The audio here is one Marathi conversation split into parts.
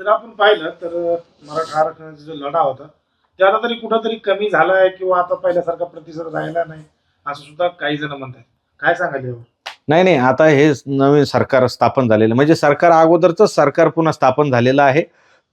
जर आपण पाहिलं तर मराठा आरक्षणाचा जो लढा होता ते आता तरी कुठंतरी कमी झाला आहे किंवा आता पहिल्यासारखा प्रतिसाद राहिला नाही असं सुद्धा काही जण म्हणतात काय सांगाल यावर? नाही नाही आता हे नवीन सरकार स्थापन झालेलं म्हणजे सरकार अगोदरच सरकार पुन्हा स्थापन झालेलं आहे.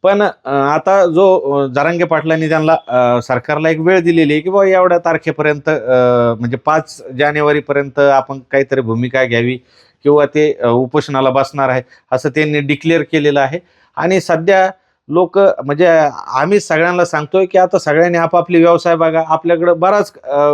पण आता जो जारंगे पाटलांनी त्यांना सरकारला एक वेळ दिलेली आहे की बाबा एवढ्या तारखेपर्यंत म्हणजे पाच जानेवारीपर्यंत आपण काहीतरी भूमिका घ्यावी किंवा ते उपोषणाला बसणार आहे असं त्यांनी डिक्लेअर केलेलं आहे. आणि सध्या लोक म्हणजे आम्ही सगळ्यांना सांगतोय की आता सगळ्यांनी आपापले व्यवसाय बघा आपल्याकडं बराच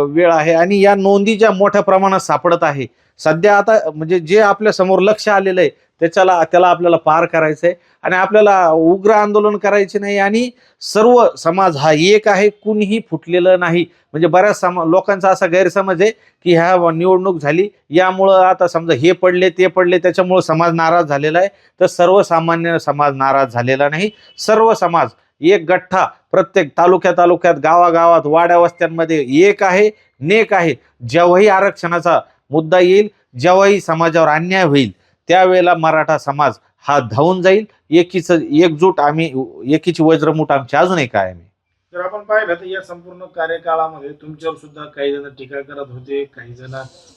वेळ आहे आणि या नोंदी ज्या मोठ्या प्रमाणात सापडत आहे. सध्या आता म्हणजे जे आपल्यासमोर लक्ष आलेलं आहे त्याच्याला त्याला आपल्याला पार करायचं आहे आणि आपल्याला उग्र आंदोलन करायचे नाही आणि सर्व समाज हा एक आहे कुणीही फुटलेलं नाही. म्हणजे बऱ्याच समा लोकांचा असा गैरसमज आहे की ह्या निवडणूक झाली यामुळं आता समजा हे पडले ते पडले त्याच्यामुळं समाज नाराज झालेला आहे. तर सर्वसामान्य समाज नाराज झालेला नाही. सर्व समाज एक गठ्ठा प्रत्येक तालुक्या तालुक्यात गावागावात वाड्या वस्त्यांमध्ये एक आहे नेक आहे. जेव्हाही आरक्षणाचा मुद्दा येईल जेव्हाही समाजावर अन्याय होईल त्यावेळेला मराठा समाज हा धावून जाईल. एकीच एकजूट आम्ही एकीची वज्रमूठ आमची अजूनही कायम आहे. जर आपण पाहिलं तर या संपूर्ण कार्यकाळामध्ये तुमच्यावर सुद्धा काही जण टीका करत होते काही जण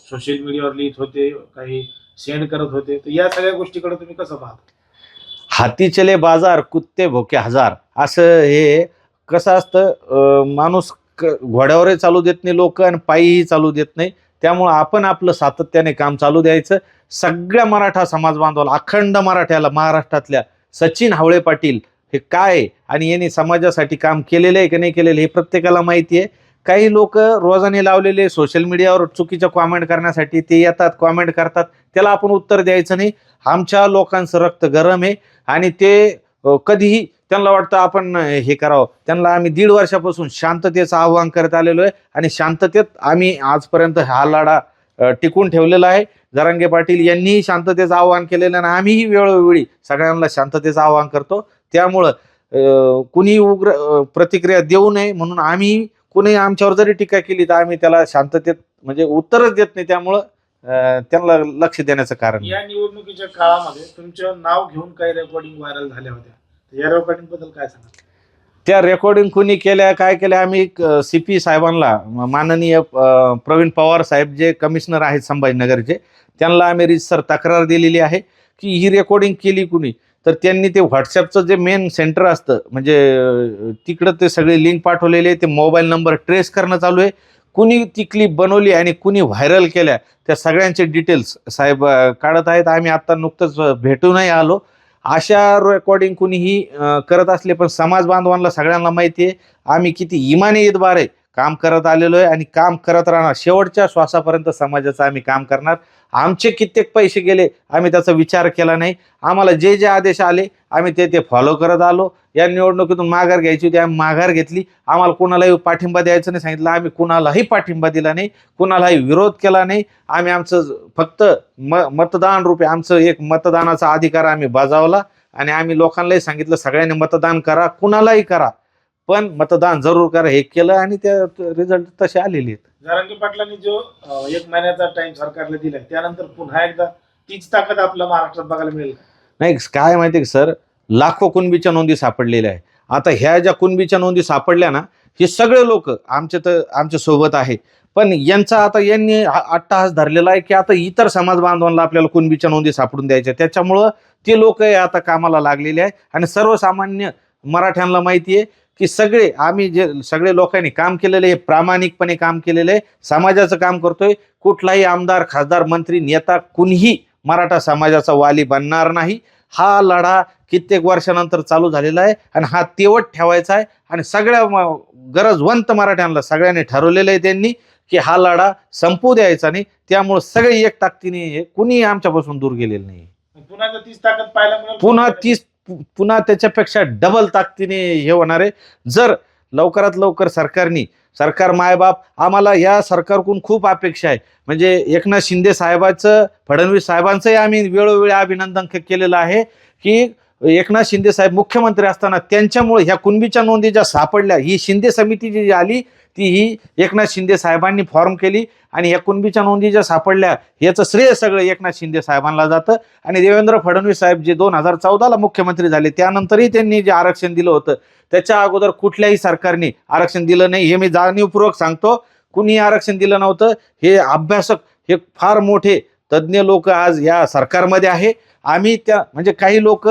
सोशल मीडियावर लिहित होते काही सेंड करत होते. तर या सगळ्या गोष्टीकडे तुम्ही कसं पाहता? हाती चले बाजार कुत्ते भोके हजार. असं हे कसं असतं माणूस घोड्यावरही चालू देत नाही लोक आणि पायीही चालू देत नाही. त्यामुळं आपण आपलं सातत्याने काम चालू द्यायचं. सगळ्या मराठा समाज बांधवाला अखंड मराठ्याला महाराष्ट्रातल्या सचिन हावळे पाटील हे काय आहे? आणि यांनी समाजासाठी काम केलेलं आहे की नाही केलेलं हे प्रत्येकाला माहिती आहे. काही लोक रोजाने लावलेले सोशल मीडियावर चुकीच्या कॉमेंट करण्यासाठी. ते येतात कॉमेंट करतात. त्याला आपण उत्तर द्यायचं नाही. आमच्या लोकांचं रक्त गरम आहे. आणि ते कधीही त्यांना वाटतं आपण हे करावं. त्यांना आम्ही दीड वर्षापासून शांततेचं आव्हान करत आलेलो आहे आणि शांततेत आम्ही आजपर्यंत हा लढा टिकून ठेवलेला आहे. जरांगे पाटील यांनीही शांततेचं आव्हान केलेलं आणि आम्हीही वेळोवेळी सगळ्यांना शांततेचं आव्हान करतो. त्यामुळं कुणी उग्र प्रतिक्रिया देऊ नये म्हणून आम्ही कुणी आमच्यावर जरी टीका केली तर आम्ही त्याला शांततेत म्हणजे उत्तरच देत नाही. त्यामुळं त्यांना लक्ष देण्याचं कारण या निवडणुकीच्या काळामध्ये तुमचं नाव घेऊन काही रेकॉर्डिंग व्हायरल झाल्या होत्या. या रेकॉर्डिंगबद्दल काय सांगा त्या रेकॉर्डिंग कुणी केल्या काय केल्या आम्ही सी पी साहेबांना माननीय प्रवीण पवार साहेब जे कमिशनर आहेत संभाजीनगरचे त्यांना आम्ही रितसर तक्रार दिलेली आहे की ही रेकॉर्डिंग केली कुणी? तर त्यांनी ते व्हॉट्सअपचं जे मेन सेंटर असतं म्हणजे तिकडं ते सगळे लिंक पाठवलेले ते मोबाईल नंबर ट्रेस करणं चालू आहे. कुणी ती क्लिप बनवली आणि कुणी व्हायरल केल्या त्या सगळ्यांचे डिटेल्स साहेब काढत आहेत. आम्ही आत्ता नुकतंच भेटूनही आलो. अशा रेकॉर्डिंग कुणीही करत असले पण समाज बांधवांना सगळ्यांना माहिती आहे आम्ही किती इमाने इतबार आहे. काम करत आलेलो आहे आणि काम करत राहणार. शेवटच्या श्वासापर्यंत समाजाचं आम्ही काम करणार. आमचे कित्येक पैसे गेले आम्ही त्याचा विचार केला नाही. आम्हाला जे जे आदेश आले आम्ही ते ते फॉलो करत आलो. या निवडणुकीतून माघार घ्यायची होती आम्ही माघार घेतली. आम्हाला कुणालाही पाठिंबा द्यायचं नाही सांगितलं. आम्ही कुणालाही पाठिंबा दिला नाही कुणालाही विरोध केला नाही. आम्ही आमचं फक्त म मतदान रूपे आमचं एक मतदानाचा अधिकार आम्ही बजावला आणि आम्ही लोकांनाही सांगितलं सगळ्यांनी मतदान करा कुणालाही करा. पण मतदान जरूर करा हे केलं आणि त्या रिझल्ट तसे आलेले आहेत. जारांगी पाटलांनी जो एक महिन्याचा टाइम सरकारला दिला त्यानंतर पुन्हा एकदा तीच ताकद आपल्या महाराष्ट्रात बघायला मिळेल. नाही काय माहिती आहे का सर? लाखो कुणबीच्या नोंदी सापडलेल्या आहे आता ह्या ज्या कुणबीच्या नोंदी सापडल्या ना हे सगळे लोक आमचे तर आमच्यासोबत आहे पण यांचा आता यांनी हा अट्टाहास धरलेला आहे की आता इतर समाज बांधवांना आपल्याला कुणबीच्या नोंदी सापडून द्यायच्या त्याच्यामुळं ते लोक आता कामाला लागलेले आहे आणि सर्वसामान्य मराठ्यांना माहिती आहे की सगळे आम्ही जे सगळे लोकांनी काम केलेलं आहे प्रामाणिकपणे काम केलेलं आहे. समाजाचं काम करतोय. कुठलाही आमदार खासदार मंत्री नेता कुणीही मराठा समाजाचा वाली बनणार नाही. हा लढा कित्येक वर्षानंतर चालू झालेला आहे आणि हा तेवट ठेवायचा आहे आणि सगळ्या गरजवंत मराठ्यांना सगळ्यांनी ठरवलेलं आहे त्यांनी की हा लढा संपू द्यायचा नाही. त्यामुळे सगळे एक ताकदीने कुणीही आमच्यापासून दूर गेलेलं नाही. पुन्हा पु- पुन्हा त्याच्यापेक्षा डबल ताकदीने हे होणार आहे. जर लवकरात लवकर सरकारनी सरकार मायबाप आम्हाला या सरकारकडून खूप अपेक्षा आहे. म्हणजे एकनाथ शिंदे साहेबाचं फडणवीस साहेबांचंही आम्ही वेळोवेळी अभिनंदन केलेलं आहे की एकनाथ शिंदे साहेब मुख्यमंत्री असताना त्यांच्यामुळे ह्या कुणबीच्या नोंदी ज्या सापडल्या ही शिंदे समिती जी आली ती ही एकनाथ शिंदे साहेबांनी फॉर्म केली आणि या कुणबीच्या नोंदी ज्या सापडल्या याचं श्रेय सगळं एकनाथ शिंदे साहेबांना जातं. आणि देवेंद्र फडणवीस साहेब जे दोन हजार चौदाला मुख्यमंत्री झाले त्यानंतरही त्यांनी जे आरक्षण दिलं होतं त्याच्या अगोदर कुठल्याही सरकारने आरक्षण दिलं नाही. हे मी जाणीवपूर्वक सांगतो. कुणीही आरक्षण दिलं नव्हतं. हे अभ्यासक हे फार मोठे तज्ज्ञ लोक आज या सरकारमध्ये आहे. आम्ही त्या म्हणजे काही लोक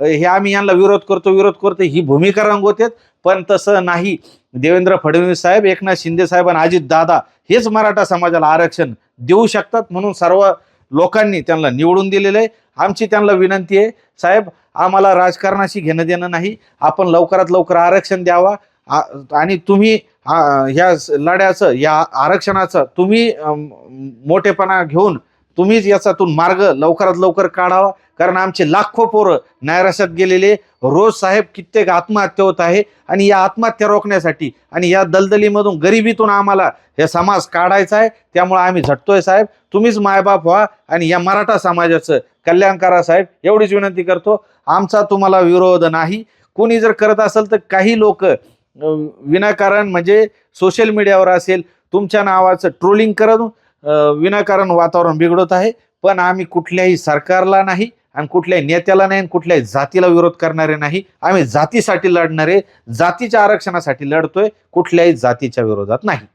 हे आम्ही यांना विरोध करतो विरोध करतो ही भूमिका रंगवतेत पण तसं नाही. देवेंद्र फडणवीस साहेब एकनाथ शिंदे साहेब आणि अजित दादा हेच मराठा समाजाला आरक्षण देऊ शकतात म्हणून सर्व लोकांनी त्यांना निवडून दिलेलं आहे. आमची त्यांना विनंती आहे साहेब आम्हाला राजकारणाशी घेणं देणं नाही. आपण लवकरात लवकर आरक्षण द्यावा. आणि तुम्ही ह्या स- लढ्याचं या आरक्षणाचं तुम्ही मोठेपणा घेऊन तुम्हीच याच्यातून मार्ग लवकरात लवकर काढावा. कारण आमचे लाखो पोरं नैराश्यात गेलेले. रोज साहेब कित्येक आत्महत्या होत आहे आणि या आत्महत्या रोखण्यासाठी आणि या दलदलीमधून गरिबीतून आम्हाला हे समाज काढायचा आहे. त्यामुळे आम्ही झटतोय साहेब. तुम्हीच मायबाप व्हा आणि या मराठा समाजाचं कल्याण करा साहेब. एवढीच विनंती करतो. आमचा तुम्हाला विरोध नाही. कोणी जर करत असेल तर काही लोक विनाकारण म्हणजे सोशल मीडियावर असेल तुमच्या नावाचं ट्रोलिंग करून विनाकारण वातावरण बिघडत आहे. पण आम्ही कुठल्याही सरकारला नाही आणि कुठल्याही नेत्याला नाही आणि कुठल्याही जातीला विरोध करणारे नाही. आम्ही जातीसाठी लढणारे जातीच्या आरक्षणासाठी लढतोय कुठल्याही जातीच्या विरोधात नाही.